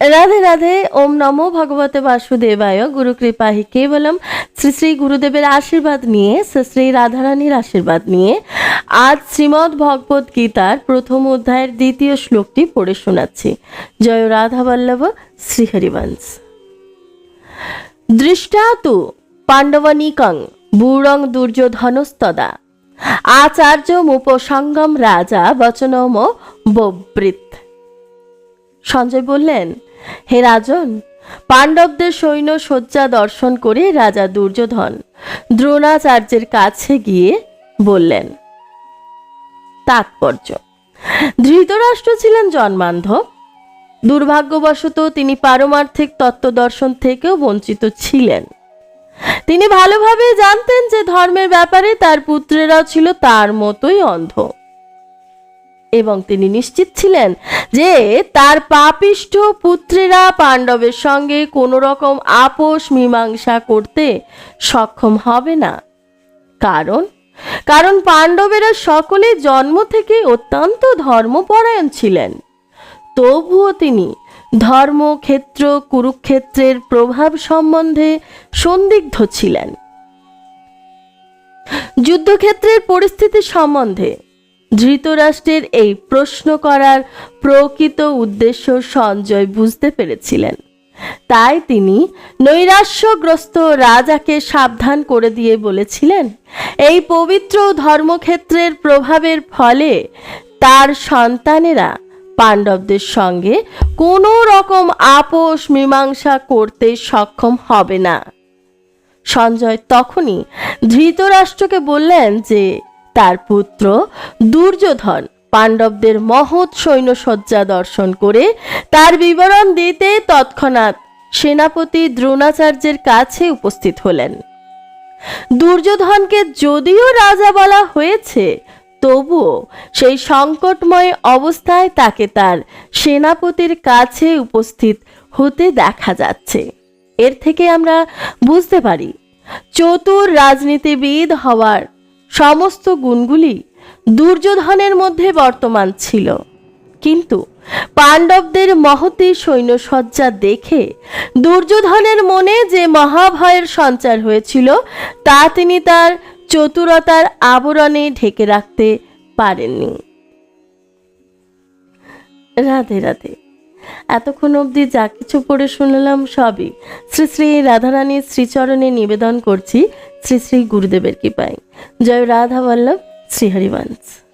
রাধে রাধে, ওম নমো ভগবতে বাসুদেবায়। গুরু কৃপাহি কেবলম শ্রী শ্রী গুরুদেবের আশীর্বাদ নিয়ে, শ্রী শ্রী রাধারানীর আশীর্বাদ নিয়ে আজ শ্রীমদ্ ভগবত গীতার প্রথম অধ্যায়ের দ্বিতীয় শ্লোকটি পড়ে শোনাচ্ছি। জয় রাধা বল্লভ শ্রীহরিবংশ দৃষ্টা তু পাণ্ডবনিকং, বুড়ং দুর্যোধনস্তদা। আচার্য মুপসঙ্গম রাজা বচনম ববৃত সঞ্জয় বললেন, হে রাজন, পাণ্ডবদের সৈন্য শয্যা দর্শন করে রাজা দুর্যোধন দ্রোণাচার্যের কাছে গিয়ে বললেন, তাৎপর্য, ধৃতরাষ্ট্র ছিলেন জন্মান্ধ দুর্ভাগ্যবশত তিনি পারমার্থিক তত্ত্বদর্শন থেকেও বঞ্চিত ছিলেন। তিনি ভালোভাবে জানতেন যে ধর্মের ব্যাপারে তার পুত্রেরাও ছিল তার মতোই অন্ধ। এবং তিনি নিশ্চিত ছিলেন যে তার পাপিষ্ঠ পুত্রেরা পাণ্ডবের সঙ্গে কোনো রকম আপোষ মীমাংসা করতে সক্ষম হবে না। কারণ কারণ পাণ্ডবেরা সকলে জন্ম থেকে অত্যন্ত ধর্মপরায়ণ ছিলেন। তবুও তিনি ধর্মক্ষেত্র কুরুক্ষেত্রের প্রভাব সম্বন্ধে সন্দিগ্ধ ছিলেন। যুদ্ধক্ষেত্রের পরিস্থিতি সম্বন্ধে ধৃতরাষ্ট্রের এই প্রশ্ন করার প্রকৃত উদ্দেশ্য সঞ্জয় বুঝতে পেরেছিলেন। তাই তিনি নৈরাশ্যগ্রস্ত রাজাকে সাবধান করে দিয়ে বলেছিলেন, এই পবিত্র ধর্মক্ষেত্রের প্রভাবের ফলে তার সন্তানেরা পাণ্ডবদের সঙ্গে কোনো রকম আপোষ মীমাংসা করতে সক্ষম হবে না। সঞ্জয় তখনই ধৃতরাষ্ট্রকে বললেন যে তার পুত্র দুর্যোধন পাণ্ডবদের মহৎ সৈন্যসজ্জা দর্শন করে তার বিবরণ দিতে তৎক্ষণাৎ সেনাপতি দ্রোণাচার্যের কাছে উপস্থিত হলেন। দুর্যোধনকে যদিও রাজা বলা হয়েছে, তবুও সেই সংকটময় অবস্থায় তাকে তার সেনাপতির কাছে উপস্থিত হতে দেখা যাচ্ছে। এর থেকে আমরা বুঝতে পারি, চতুর রাজনীতিবিদ হওয়ার সমস্ত গুণগুলি দুর্যোধনের মধ্যে বর্তমান ছিল। কিন্তু পাণ্ডবদের মহতি সৈন্যসজ্জা দেখে দুর্যোধনের মনে যে মহাভয়ের সঞ্চার হয়েছিল, তা তিনি তার চতুরতার আবরণে ঢেকে রাখতে পারেননি। রাধে রাধে। এতক্ষণ অবধি যা কিছু পড়ে শুনলাম সবই শ্রী শ্রী রাধারানীর শ্রীচরণে নিবেদন করছি। শ্রী শ্রী গুরুদেবের কৃপায়। জয় রাধা বল্লভ শ্রীহরিবংশ